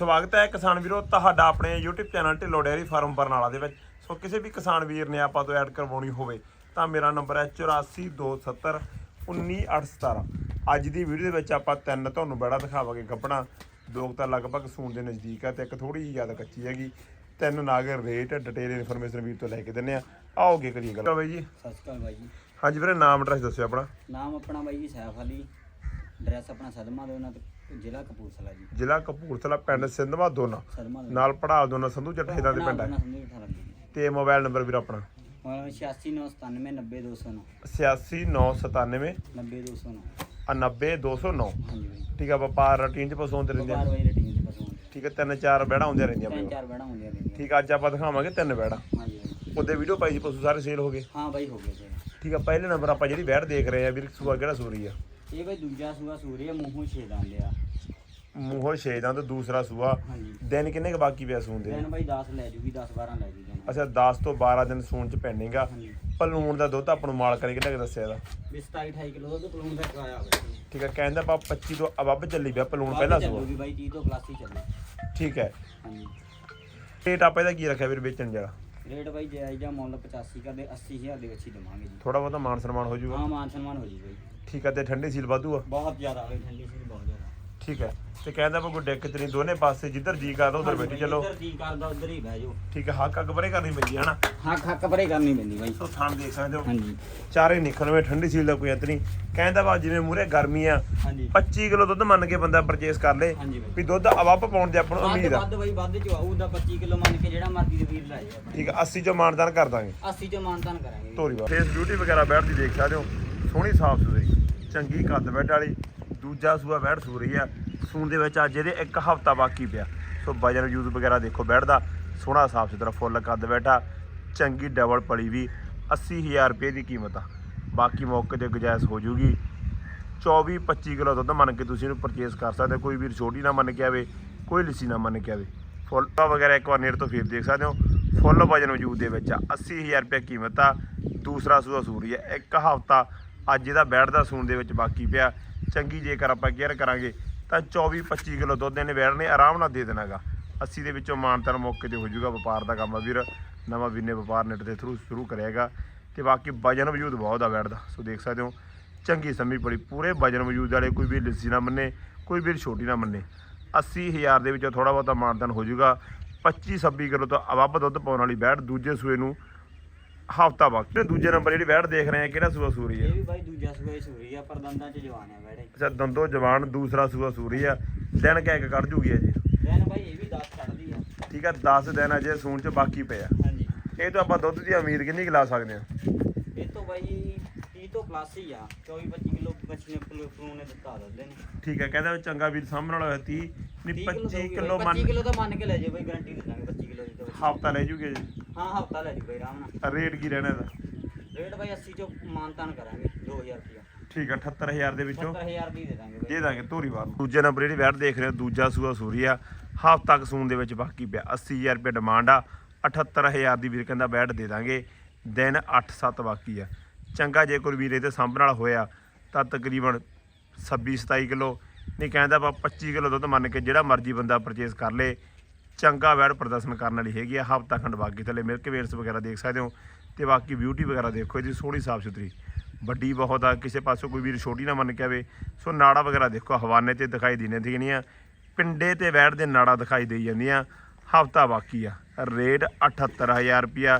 ਸਵਾਗਤ ਹੈ ਕਿਸਾਨ ਵੀਰੋ ਤੁਹਾਡਾ ਆਪਣੇ YouTube channel Dhillon dairy farm Barnala ਦੇ ਵਿੱਚ। ਸੋ ਕਿਸੇ ਵੀ ਕਿਸਾਨ ਵੀਰ ਨੇ ਆਪਾਂ ਤੋਂ ਐਡ ਕਰਵਾਉਣੀ ਹੋਵੇ ਤਾਂ ਮੇਰਾ ਨੰਬਰ ਹੈ 8427 19817 ਅੱਜ ਦੀ ਵੀਡੀਓ ਦੇ ਵਿੱਚ ਆਪਾਂ ਤਿੰਨ ਤੁਹਾਨੂੰ ਬੜਾ ਦਿਖਾਵਾਂਗੇ ਗੱਪਣਾ। ਦੋ ਤਾਂ ਲਗਭਗ ਸੂਣ ਦੇ ਨਜ਼ਦੀਕ ਹੈ ਤੇ ਇੱਕ ਥੋੜੀ ਜਿਹੀ ਜ਼ਿਆਦਾ ਕੱਚੀ ਹੈਗੀ। ਤਿੰਨ ਨਾਗਰ ਰੇਟ ਡਿਟੇਲ ਇਨਫੋਰਮੇਸ਼ਨ ਵੀਰ ਤੋਂ ਲੈ ਕੇ ਦਿੰਨੇ ਆ। ਆਓਗੇ ਕਰੀਏ ਗੱਲ। ਬਾਈ ਜੀ ਸਤਿ ਸ਼੍ਰੀ ਅਕਾਲ ਬਾਈ ਜੀ। ਹਾਂਜੀ ਵੀਰੇ ਨਾਮ ਐਡਰੈਸ ਦੱਸਿਓ ਆਪਣਾ। ਨਾਮ ਆਪਣਾ ਬਾਈ ਜੀ ਸੈਫ ਅਲੀ। ਐਡਰੈਸ ਆਪਣਾ ਸਦਮਾ ਦੇ ਉਹਨਾਂ ਤੇ ਜ਼ਿਲ੍ਹਾ ਕਪੂਰਥਲਾ ਜੀ। ਜ਼ਿਲ੍ਹਾ ਕਪੂਰਥਲਾ ਪਿੰਡ ਸਿੰਧਵਾ ਦੋਨਾ। ਸਦਮਾ ਨਾਲ ਪੜਾਲ ਦੋਨਾ ਸੰਧੂ ਚੱਠੇਦਾਂ ਦੇ ਪਿੰਡ ਹੈ। ਤੇ ਮੋਬਾਈਲ ਨੰਬਰ ਵੀਰ ਆਪਣਾ? ਮੋਬਾਈਲ 8697990209 86997 90209 ਆ 90209 ਹਾਂਜੀ ਬਾਈ। ਠੀਕ ਆ ਵਪਾਰ ਰੂਟੀਨ ਚ ਰਹਿੰਦੇ ਚ ਠੀਕ ਹੈ ਤਿੰਨ ਚਾਰ ਹੁੰਦੀਆਂ ਰਹਿੰਦੀਆਂ ਤਿੰਨ ਚਾਰ ਹੁੰਦੀਆਂ। ਠੀਕ ਆ ਅੱਜ ਆਪਾਂ ਦਿਖਾਵਾਂਗੇ ਤਿੰਨ ਬਹਿੜਾ ਹਾਂਜੀ ਉਹਦੇ ਵੀਡੀਓ ਪਾਈ ਸੀ ਪਸ਼ੂ ਸਾਰੇ ਸੇਲ ਹੋ ਗਏ। ਹਾਂ ਬਾਈ ਹੋ ਗਿਆ ਜੀ ਠੀਕ ਆ ਪਹਿਲੇ ਨੰਬਰ ਆਪਾਂ ਜਿਹੜੀ ਬਹਿੜ ਦੇਖ ਰਹੇ ਆ ਵੀਰ ਸੂਆ ਕਿਹੜਾ ਸੂਰੀ ਆ? ਇਹ ਬਾਈ ਦੂਜਾ ਸੂਆ ਸੂਰੀਆ ਮੂੰਹੋਂ ਛੇਦ ਆਂਦੇ ਆ। ਮੂੰਹੋਂ ਛੇ ਦਾ ਤੇ ਦੂਸਰਾ ਸੂਆ। ਹਾਂਜੀ। ਦਿਨ ਕਿੰਨੇ ਕ ਬਾਕੀ ਪਿਆ ਸੂਣ ਦੇ? ਦਿਨ ਬਾਈ 10 ਲੈ ਜੂਗੀ 10 12 ਲੈ ਜੂਗੀ ਅੱਛਾ 10 ਤੋਂ 12 ਦਿਨ ਸੂਣ ਚ ਪੈਂਡਿੰਗ ਆ। ਹਾਂਜੀ। ਪਲੂਣ ਦਾ ਦੁੱਧ ਆਪਾਂ ਨੂੰ ਮਾਲਕ ਨੇ ਕਿੰਨਾ ਕੁ ਦੱਸਿਆ ਇਹਦਾ? ਵੀ 27 28 ਕਿਲੋ ਦੁੱਧ ਪਲੂਣ ਦਾ ਆਇਆ ਬਾਈ ਠੀਕ ਆ ਕਹਿੰਦਾ ਆਪਾਂ 25 ਤੋਂ ਅਬੱਬ ਚੱਲੀ ਪਿਆ ਪਲੂਣ ਪਹਿਲਾ ਸੂਆ। ਚੱਲੂਗੀ ਬਾਈ 30 ਤੋਂ ਪਲੱਸ ਹੀ ਚੱਲੂ। ਠੀਕ ਹੈ। ਹਾਂਜੀ। ਰੇਟ ਆਪਾਂ ਇਹਦਾ ਕੀ ਰੱਖਿਆ ਵੀਰ ਵੇਚਣ ਜਿਹੜਾ ਰੇਟ ਬਾਈ ਜਾਇਜ਼ ਜਾਂ ਮੁੱਲ 85 ਕਰਦੇ 80000 ਦੇ ਵਿੱਚ ਹੀ ਦਵਾਂਗੇ ਜੀ। ਥੋੜਾ ਬਹੁਤਾ ਮਾਨ ਸਨਮਾਨ ਹੋ ਜਾਊਗਾ ਹਾਂ ਮਾਨ ਸਨਮਾਨ ਹੋ ਜੀ ਬਾਈ। ਠੀਕ ਹੈ ਤੇ ਠੰਡੀ ਸੀਲ ਵਾਧੂ ਆ? ਬਹੁਤ ਜ਼ਿਆਦਾ ਹੋਈ ਠੰਡੀ ਸੀ ਬਹੁਤ ਜ਼ਿਆਦਾ। ਠੀਕ ਹੈ ਤੇ ਕਹਿੰਦਾ ਆਪਾਂ ਕੋਈ ਦਿੱਕਤ ਨਹੀਂ ਦੋਨੇ ਪਾਸੇ ਜਿੱਧਰ ਜੀ ਕਰਦਾ ਉਧਰ ਬੈਠੀ ਚਲੋ। ਜਿੱਧਰ ਜੀ ਕਰਦਾ ਉਧਰ ਹੀ ਬਹਿ ਜਾਓ। ਠੀਕ ਹੈ ਹੱਕ ਅੱਗ ਪਰੇ ਕਰਨੀ ਪੈਂਦੀ ਹੈ ਹਨਾ? ਹੱਕ ਹੱਕ ਪਰੇ ਕਰਨੀ ਪੈਂਦੀ ਬਾਈ। ਸੋ ਥਾਂ ਦੇਖ ਸਕਦੇ ਹੋ। ਹਾਂਜੀ। ਚਾਰੇ ਨਿਕਲਵੇਂ ਠੰਡੀ ਸੀਲ ਦਾ ਕੋਈ ਅੰਤ ਨਹੀਂ। ਕਹਿੰਦਾ ਵਾ ਜਿਵੇਂ ਮੂਰੇ ਗਰਮੀ ਆ ਹਾਂਜੀ। 25 ਕਿਲੋ ਦੁੱਧ ਮੰਨ ਕੇ ਬੰਦਾ ਪਰਚੇਸ ਕਰ ਲੇ ਹਾਂਜੀ ਬਾਈ। ਵੀ ਦੁੱਧ ਅਵੱਪ ਪਾਉਣ ਦੀ ਆਪਾਂ ਨੂੰ ਵੱਧ ਉਮੀਦ ਆ। ਵੱਧ ਬਾਈ ਵੱਧ ਚ ਆਊ ਦਾ 25 ਕਿਲੋ ਮੰਨ ਕੇ ਜਿਹੜਾ ਮਰਜ਼ੀ ਦੇ ਵੀਰ ਲੈ ਜਾਏ ਠੀਕ ਹੈ 80 ਚੋਂ ਮਾਨਦਾਨ ਕਰ ਦਾਂਗੇ। 80 ਚ ਮਾਨਤਾਨ ਕਰਾਂਗੇ। ਧੋਰੀ ਵਾ ਫੇਸ ਬਿਊਟੀ ਵਗੈਰਾ ਦੇਖ ਸਕਦੇ ਹੋ। ਸੋਹਣੀ ਸਾਫ਼ ਸੁਥਰੀ, ਚੰਗੀ ਕੱਦ ਬੈਠ ਵਾਲੀ, ਦੂਜਾ ਸੂਆ ਬੈਠ ਸੂ ਰਹੀ ਆ। ਸੂਣ ਦੇ ਵਿੱਚ ਅੱਜ ਇਹਦੇ ਇੱਕ ਹਫਤਾ ਬਾਕੀ ਪਿਆ। ਸੋ ਵਜਨ ਯੂਜ਼ ਵਗੈਰਾ ਦੇਖੋ ਬੈਠ ਦਾ, ਸੋਹਣਾ ਸਾਫ਼ ਸੁਥਰਾ, ਫੁੱਲ ਕੱਦ ਬੈਠਾ ਚੰਗੀ ਡਬਲ ਪਲੀ ਵੀ 80000 ਰੁਪਏ ਦੀ ਕੀਮਤ ਆ। ਬਾਕੀ ਮੌਕੇ ਤੇ ਗੁਜਾਇਸ਼ ਹੋ ਜੂਗੀ। 24 25 ਕਿਲੋ ਦੁੱਧ ਮੰਨ ਕੇ ਤੁਸੀਂ ਇਹਨੂੰ ਪਰਚੇਸ ਕਰ ਸਕਦੇ ਹੋ। ਕੋਈ ਵੀਰ ਛੋਟੀ ਨਾ ਮੰਨ ਕੇ ਆਵੇ, ਕੋਈ ਲਿੱਸੀ ਨਾ ਮੰਨ ਕੇ ਆਵੇ। ਫੁੱਲ ਵਗੈਰਾ ਇੱਕ ਵਾਰ ਨੇੜ ਤੋਂ ਫੇਰ ਦੇਖ ਸਕਦੇ ਹੋ। ਫੁੱਲ ਵਜਨ ਵਜੂਦ ਦੇ ਵਿੱਚ ਆ। 80000 ਰੁਪਏ ਕੀਮਤ ਆ। ਦੂਸਰਾ ਸੂਆ ਸੂਰੀ ਹੈ ਇੱਕ ਹਫਤਾ ਅੱਜ ਇਹਦਾ ਬੈਠ ਦਾ ਸੂਣ ਦੇ ਵਿੱਚ ਬਾਕੀ ਪਿਆ। ਚੰਗੀ ਜੇਕਰ ਆਪਾਂ ਕੇਅਰ ਕਰਾਂਗੇ, ਤਾਂ 24 25 ਕਿਲੋ ਦੁੱਧ ਇਹਨੇ ਬੈਠ ਨੇ ਆਰਾਮ ਨਾਲ ਦੇ ਦੇਣਾਗਾ। 80 ਦੇ ਵਿੱਚੋਂ ਮਾਨਤਨ ਮੌਕੇ ਤੇ ਹੋ ਜਾਊਗਾ ਵਪਾਰ ਦਾ ਕੰਮ ਆ ਵੀਰ। ਨਵਾਂ ਵੀਰ ਵਪਾਰ ਨੈਟ ਦੇ ਥਰੂ ਸ਼ੁਰੂ ਕਰਿਆਗਾ ਤੇ ਬਾਕੀ ਵਜਨ ਵਜੂਦ ਬਹੁਤ ਆ ਬੈਠਦਾ। ਸੋ ਦੇਖ ਸਕਦੇ ਹੋ, ਚੰਗੀ ਸੰਮੀ ਬੜੀ ਪੂਰੇ ਵਜਨ ਵਜੂਦ ਵਾਲੇ, ਕੋਈ ਵੀ ਲਿੱਸੀ ਨਾ ਮੰਨੇ, ਕੋਈ ਵੀ ਛੋਟੀ ਨਾ ਮੰਨੇ। 80000 ਦੇ ਵਿੱਚੋਂ ਥੋੜਾ ਬਹੁਤਾ ਮਾਨਤਨ ਹੋ ਜਾਊਗਾ 25 26 ਕਿਲੋ ਤੋਂ ਅਵੱਬ ਦੁੱਧ ਪਾਉਣ ਵਾਲੀ ਬੈੜ ਦੂਜੇ ਸੂਏ ਨੂੰ ਹਫਤਾ ਵਕਤ ਤੇ ਦੂਜੇ ਨੰਬਰ ਜਿਹੜੀ ਬੈੜ ਦੇਖ ਰਹੇ ਆ ਕਿਹੜਾ ਸੂਆ ਸੂਰੀ ਹੈ ਇਹ ਵੀ ਬਾਈ ਦੂਜਾ ਸੂਆ ਹੀ ਸੂਰੀ ਆ ਪਰ ਦੰਦਾਂ ਚ ਜਵਾਨ ਆ ਬੈੜੇ ਅੱਛਾ ਦੰਦੋ ਜਵਾਨ ਦੂਸਰਾ ਸੂਆ ਸੂਰੀ ਆ। ਦਿਨ ਕਹਿ ਕੇ ਕੱਢ ਜੂਗੀ ਅਜੇ? ਦੇਨ ਬਾਈ ਇਹ ਵੀ 10 ਕੱਢਦੀ ਆ। ਠੀਕ ਆ 10 ਦਿਨ ਅਜੇ ਸੂਣ ਚ ਬਾਕੀ ਪਏ ਆ ਹਾਂਜੀ। ਇਹ ਤੋਂ ਆਪਾਂ ਦੁੱਧ ਦੀ ਉਮੀਦ ਕਿੰਨੀ ਕੁ ਲਾ ਸਕਦੇ ਆ ਇਹ ਤੋਂ ਬਾਈ 30 ਤੋਂ ਪਲੱਸ ਹੀ ਆ 24 25 ਕਿਲੋ ਬੱਚੇ ਨੇ ਦਿੱਤਾ ਦਿੰਦੇ ਨੇ ਠੀਕ ਹੈ ਕਹਿੰਦਾ ਚੰਗਾ ਵੀਰ ਸਾਹਮਣੇ ਵਾਲਾ ਹੋਇਆ 30 ਨਹੀਂ 25 ਕਿਲੋ 25 ਮੰਨ ਕਿਲੋ ਤਾਂ ਮੰਨ ਕੇ ਲੈ ਜੇ ਬਾਈ ਗਾਰੰਟੀ ਦੇ ਦਾਂਗੇ 25 ਕਿਲੋ ਦੀ ਤਾਂ। ਬਾਈ। ਹਫਤਾ ਲੈ ਜੂਗੇ ਜੀ ਹਾਂ ਹਫਤਾ ਲੈ ਜੀ ਬਾਈ ਆਰਾਮ ਨਾਲ। ਰੇਟ ਕੀ ਰਹਿਣਾ ਇਹਦਾ? ਰੇਟ ਬਾਈ 80 ਚੋਂ ਮਾਨਤਾਨ ਕਰਾਂਗੇ 2000 ਰੁਪਿਆ ਠੀਕ ਆ 78000 ਦੇ ਵਿੱਚੋਂ। 70000 ਦੀ ਦੇ ਦਾਂਗੇ ਬਾਈ। ਦੇ ਦਾਂਗੇ ਧੂਰੀਵਾਲ ਨੂੰ। ਦੂਜੇ ਨੰਬਰ ਜਿਹੜੀ ਵੈਟ ਦੇਖ ਰਹੇ ਹੋ ਦੂਜਾ ਸੂਆ ਸੂਰੀ ਆ ਹਫ਼ਤਾ ਤੱਕ ਸੂਣ ਦੇ ਵਿੱਚ ਬਾਕੀ ਪਿਆ। 80000 ਰੁਪਏ ਡਿਮਾਂਡ ਆ 78000 ਦੀ ਵੀਰ ਕਹਿੰਦਾ ਵੈਟ ਦੇ ਦਾਂਗੇ ਦਿਨ 8-7 ਬਾਕੀ ਆ। ਚੰਗਾ ਜੇ ਕੋਈ ਵੀਰ ਇਹਦੇ ਸਾਂਭਣ ਵਾਲਾ ਹੋਇਆ ਤਾਂ ਤਕਰੀਬਨ 26-27 ਕਿਲੋ ਨਹੀਂ ਕਹਿੰਦਾ ਆਪਾਂ 25 ਕਿਲੋ ਦੁੱਧ ਮੰਨ ਕੇ ਜਿਹੜਾ ਮਰਜ਼ੀ ਬੰਦਾ ਪਰਚੇਸ ਕਰ ਲੇ ਚੰਗਾ ਵੈਟ ਪ੍ਰਦਰਸ਼ਨ ਕਰਨ ਵਾਲੀ ਹੈਗੀ ਆ, ਹਫ਼ਤਾ ਖੰਡ ਬਾਕੀ ਥੱਲੇ ਮਿਲਕ ਵੇਲਸ ਵਗੈਰਾ ਦੇਖ ਸਕਦੇ ਹੋ ਤੇ ਬਾਕੀ ਬਿਊਟੀ ਵਗੈਰਾ ਦੇਖੋ, ਇਹਦੀ ਸੋਹਣੀ ਸਾਫ਼ ਸੁਥਰੀ। ਵੱਡੀ ਬਹੁਤ ਆ, ਕਿਸੇ ਪਾਸੋਂ ਕੋਈ ਵੀਰ ਛੋਟੀ ਨਾ ਮੰਨ ਕੇ ਆਵੇ, ਸੋ ਨਾੜਾ ਵਗੈਰਾ ਦੇਖੋ, ਹਵਾਨੇ ਤੇ ਦਿਖਾਈ ਦਿੰਦੇ ਦਿਖਣੀਆਂ। ਪਿੰਡੇ ਤੇ ਵੈੜ ਦੇ ਨਾੜਾ ਦਿਖਾਈ ਦੇਈ ਜਾਂਦੀਆਂ, ਹਫਤਾ ਬਾਕੀ ਆ। ਰੇਟ 78000 ਰੁਪਿਆ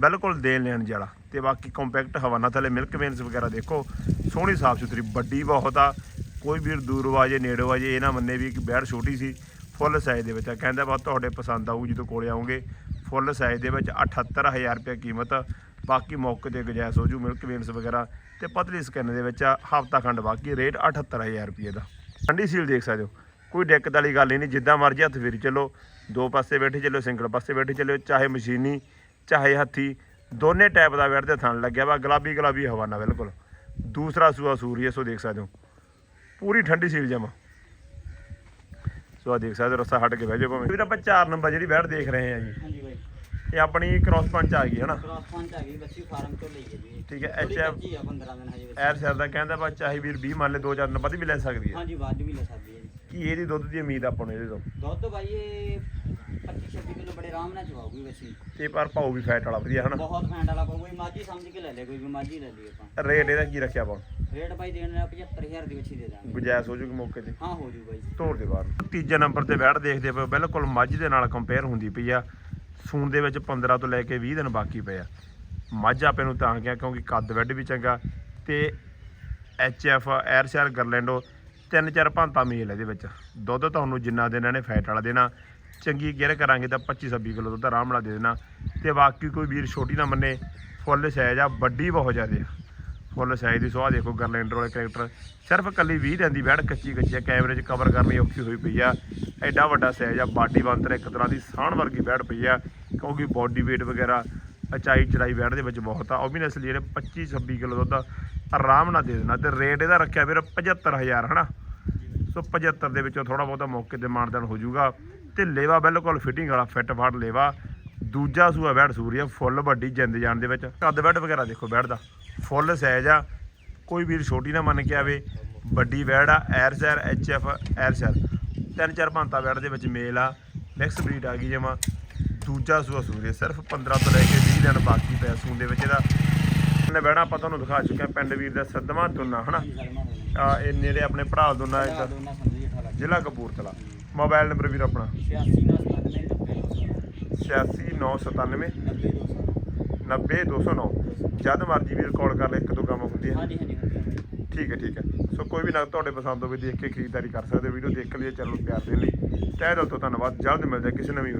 ਬਿਲਕੁਲ ਦੇਣ ਲੈਣ ਜਿਹੜਾ ਤੇ ਬਾਕੀ ਕੰਪੈਕਟ ਹਵਾਨਾ ਥੱਲੇ ਮਿਲਕ ਵੇਨਸ ਵਗੈਰਾ ਦੇਖੋ, ਸੋਹਣੀ ਸਾਫ਼ ਸੁਥਰੀ, ਵੱਡੀ ਬਹੁਤ ਆ। ਕੋਈ ਵੀਰ ਦੂਰ ਵਾਜੇ ਨੇੜੇ ਵਾਜੇ ਇਹ ਨਾ ਮੰਨੇ ਵੀ ਇੱਕ ਬੈੜ ਛੋਟੀ ਸੀ। ਫੁੱਲ ਸਾਈਜ਼ ਦੇ ਵਿੱਚ ਆ। ਕਹਿੰਦਾ ਬਾ ਤੁਹਾਡੇ ਪਸੰਦ ਆਊ, ਜਦੋਂ ਕੋਲੇ ਆਉਂਗੇ ਫੁੱਲ ਸਾਈਜ਼ ਦੇ ਵਿੱਚ 78000 ਰੁਪਏ ਕੀਮਤ ਬਾਕੀ ਮੌਕੇ ਤੇ ਗੁਜਾਇਸ਼ ਹੋ ਜੂ ਮਿਲਕ ਵੇਨਸ ਵਗੈਰਾ। ਤੇ ਪਤਲੀ ਸਕਿਨ ਦੇ ਵਿੱਚ ਹਫਤਾ ਖੰਡ ਬਾਕੀ, ਰੇਟ 78000 ਰੁਪਏ ਦਾ। ਠੰਡੀ ਸੀਲ ਦੇਖ ਸਕਦੇ ਹੋ। ਕੋਈ ਦਿੱਕਤ ਵਾਲੀ ਗੱਲ ਹੀ ਨਹੀਂ, ਜਿੱਦਾਂ ਮਰਜ਼ੀ ਹੱਥ ਫੇਰੀ ਚੱਲੋ। ਦੋ ਪਾਸੇ ਬੈਠੇ ਚੱਲੋ, ਸਿੰਗਲ ਪਾਸੇ ਬੈਠੇ ਚੱਲੋ, ਚਾਹੇ ਮਸ਼ੀਨੀ, ਚਾਹੇ ਹੱਥੀ। ਦੋਨੇ ਟਾਈਪ ਦਾ ਬੈਠ ਤੇ ਥਣ ਲੱਗਿਆ ਵਾ ਗੁਲਾਬੀ ਗੁਲਾਬੀ ਹਵਾਨਾ ਬਿਲਕੁਲ। ਦੂਸਰਾ ਸੂਆ ਸੂਰੀ ਸੋ ਦੇਖ ਸਕਦੇ ਹੋ। ਪੂਰੀ ਠੰਡੀ ਸੀਲ ਜਮਾ। ਸੋ ਆਹ ਦੇਖ ਸਕਦੇ ਹੋ ਰਸਾ ਹਟ ਕੇ ਬਹਿ ਜਾਓ ਭਾਵੇਂ। ਵੀਰ ਆਪਾਂ 4 ਨੰਬਰ ਜਿਹੜੀ ਬੈਠ ਦੇਖ ਰਹੇ ਹਾਂ ਜੀ। ਹਾਂਜੀ ਬਾਈ। ਇਹ ਆਪਣੀ ਕ੍ਰਾਸ ਪੰਚ ਆ ਗਈ ਹੈ ਨਾ? ਕ੍ਰਾਸ ਪੰਚ ਆ ਗਈ ਬੱਚੀ ਫਾਰਮ ਤੋਂ ਲਈ ਹੈ ਜੀ। ਠੀਕ ਹੈ, ਕੱਚੀ ਆ 15 ਦਿਨ ਹਜੇ। ਐਰ ਸਿਰ ਦਾ ਕਹਿੰਦਾ ਬਾ ਚਾਹੇ ਵੀਰ 20 ਮੰਨ ਲੈ 2 4 ਦਿਨ ਬਾਅਦ ਵੀ ਲੈ ਸਕਦੀ ਹੈ। ਹਾਂਜੀ ਵੱਧ ਵੀ ਲੈ ਸਕਦੀ ਹੈ ਜੀ। ਕੀ ਇਹਦੀ ਦੁੱਧ ਦੀ ਉਮੀਦ ਆਪਾਂ ਨੂੰ ਇਹਦੇ ਤੋਂ? ਦੁੱਧ ਬਾਈ ਇਹ 25 26 ਕਿਲੋ ਬੜੇ ਆਰਾਮ ਨਾਲ ਚਵਾਉਗੀ ਵੈਸੇ ਤੇ ਪਰ ਪਾਉ ਵੀ ਫੈਟ ਵਾਲਾ ਵਧੀਆ ਹਨਾ? ਬਹੁਤ ਫੈਂਟ ਵਾਲਾ ਪਾਊ ਕੋਈ ਮਾਝੀ ਸਮਝ ਕੇ ਲੈ ਲੈ ਕੋਈ ਵੀ ਮਾਝੀ ਲੈ ਲਈ ਆਪਾਂ। ਰੇਟ ਇਹਦਾ ਕੀ ਰੱਖਿਆ ਆਪਾਂ? ਰੇਟ ਬਾਈ ਦੇਣ ਦਾ 75000 ਦੀ ਵੱਛੀ ਦੇ ਦਾਂਗੇ। ਗੁਜਾਇਸ਼ ਹੋ ਜੂਗੀ ਮੌਕੇ ਤੇ? ਹਾਂ ਹੋ ਜੂ ਬਾਈ। ਤੋੜ ਦੇ ਬਾਹਰ। ਤੀਜੇ ਨੰਬਰ ਤੇ ਬੈਠ ਦੇਖਦੇ ਪਏ ਬਿਲਕੁਲ ਮੱਝ ਦੇ ਨਾਲ ਕੰਪੇਅਰ ਹੁੰਦੀ ਪਈ ਆ। ਸੂਣ ਦੇ ਵਿੱਚ 15 ਤੋਂ ਲੈ ਕੇ 20 ਦਿਨ ਬਾਕੀ ਪਏ ਆ। ਮੱਝ ਆਪੇ ਨੂੰ ਤਾਂ ਗਿਆ ਕਿਉਂਕਿ ਕੱਦ ਵੱਡ ਵੀ ਚੰਗਾ। ਤੇ ਐਚ ਐਫ ਐਰਸ਼ਰ ਗਰਲੈਂਡੋ ਤਿੰਨ ਚਾਰ ਭਾਂਤਾ ਮੇਲ ਇਹਦੇ ਵਿੱਚ। ਦੁੱਧ ਤੁਹਾਨੂੰ ਜਿੰਨਾ ਦੇਣਾ ਇਹਨੇ ਫੈਟ ਵਾਲਾ ਦੇਣਾ। ਚੰਗੀ ਗੇਅਰ ਕਰਾਂਗੇ ਤਾਂ 25 26 ਕਿਲੋ ਦੁੱਧ ਆਰਾਮ ਨਾਲ ਦੇ ਦੇਣਾ। ਤੇ ਬਾਕੀ ਕੋਈ ਵੀਰ ਛੋਟੀ ਨਾ ਮੰਨੇ, ਫੁੱਲ ਸਾਈਜ਼ ਆ, ਵੱਡੀ ਬਹੁਤ ਜ਼ਿਆਦੇ ਫੁੱਲ ਸਾਈਜ਼ ਦੀ ਸੁਆਹ ਦੇਖੋ ਗਰਲੈਂਡਰ ਵਾਲੇ ਕਰੈਕਟਰ ਸਿਰਫ ਕੱਲੀ 20 ਦਿਨ ਦੀ ਬੈੜ ਕੱਚੀ ਕੱਚੀ ਆ ਕੈਮਰੇ 'ਚ ਕਵਰ ਕਰਨੀ ਔਖੀ ਹੋਈ ਪਈ ਆ। ਐਡਾ ਵੱਡਾ ਸਾਈਜ਼ ਆ, ਬਾਡੀ ਬੰਤਰ ਇੱਕ ਤਰ੍ਹਾਂ ਦੀ ਸਾਣ ਵਰਗੀ ਬੈਠ ਪਈ ਆ, ਕਿਉਂਕਿ ਬਾਡੀ weight ਵਗੈਰਾ ਅਚਾਈ ਚੜਾਈ ਬੈਠ ਦੇ ਵਿੱਚ ਬਹੁਤ ਆ। ਉਹ ਵੀ ਨਸਲੀ ਇਹਨੇ 25 26 ਕਿਲੋ ਦੁੱਧ ਆਰਾਮ ਨਾਲ ਦੇ ਦੇਣਾ। ਤੇ ਰੇਟ ਇਹਦਾ ਰੱਖਿਆ ਵੀਰ 75000 ਹਨਾ? ਸੋ 75 ਦੇ ਵਿੱਚੋਂ ਥੋੜਾ ਬਹੁਤਾ ਮੌਕੇ ਤੇ ਮਾਨਦਾਨ ਹੋ ਜਾਊਗਾ। ਤੇ ਲੇਵਾ ਬਿਲਕੁਲ ਫਿਟਿੰਗ ਵਾਲਾ ਫਿੱਟ ਫਾਟ ਲੇਵਾ। ਦੂਜਾ ਸੂਆ ਬੈੜ ਸੂਰੀਆ, ਫੁੱਲ ਵੱਡੀ ਜਿੰਦ ਜਾਣ ਦੇ ਵਿੱਚ। ਕੱਦ ਬੈੜ ਵਗੈਰਾ ਦੇਖੋ ਬੈੜ ਦਾ। ਫੁੱਲ ਸਾਈਜ਼ ਆ। ਕੋਈ ਵੀਰ ਛੋਟੀ ਨਾ ਮੰਨ ਕੇ ਆਵੇ। ਵੱਡੀ ਬੈੜ ਆ ਐਰ ਸੈਰ ਐੱਚ ਐਰਸਰ ਐਰ ਸੈਰ ਤਿੰਨ ਚਾਰ ਭਾਂਤਾ ਬੈੜ ਦੇ ਵਿੱਚ ਮੇਲ ਆ। ਮਿਕਸ ਬਰੀਡ ਆ ਗਈ ਜਮਾ। ਦੂਜਾ ਸੂਆ ਸੂਰੀਆ, ਸਿਰਫ 15 ਤੋਂ ਲੈ ਕੇ 20 ਦਿਨ ਬਾਕੀ ਪਿਆ ਸੂਨ ਦੇ ਵਿੱਚ ਇਹਦਾ। ਨੇ ਬੈਣਾ ਆਪਾਂ ਤੁਹਾਨੂੰ ਦਿਖਾ ਚੁੱਕੇ ਆ ਪਿੰਡ ਵੀਰ ਦਾ ਸਦਮਾ ਤੁੰਨਾ ਹਨਾ? ਜੀ ਆ, ਇਹ ਨੇੜੇ ਆਪਣੇ ਭਰਾ ਦੋਨਾ ਦੋਨਾਂ ਇੱਕ। ਦੋਨਾਂ ਸਮਝੀ 18 ਜ਼ਿਲ੍ਹਾ ਕਪੂਰਥਲਾ। ਮੋਬਾਈਲ ਨੰਬਰ ਵੀਰ ਆਪਣਾ। 86 ਨਾਲ 86997 90 90209 ਜਦ ਮਰਜ਼ੀ ਵੀਰ ਕਾਲ ਕਰ ਲੈ ਇੱਕ ਦੋ ਕੰਮ ਹੁੰਦੀ ਹੈ ਹਾਂਜੀ ਹਾਂਜੀ ਹਾਂਜੀ। ਠੀਕ ਹੈ ਠੀਕ ਹੈ। ਸੋ ਕੋਈ ਵੀ ਨਾ ਤੁਹਾਡੇ ਪਸੰਦ ਹੋਵੇ ਦੇਖ ਕੇ ਖਰੀਦਦਾਰੀ ਕਰ ਸਕਦੇ ਹੋ। ਵੀਡੀਓ ਦੇਖ ਕੇ ਲਈ ਚੈਨਲ ਨੂੰ ਪਿਆਰ ਦੇਣ ਲਈ। ਤਹਿ ਦਿਲ ਤੋਂ ਧੰਨਵਾਦ। ਜਲਦ ਮਿਲਦੇ ਹਾਂ ਕਿਸੇ ਨਵੀਂ video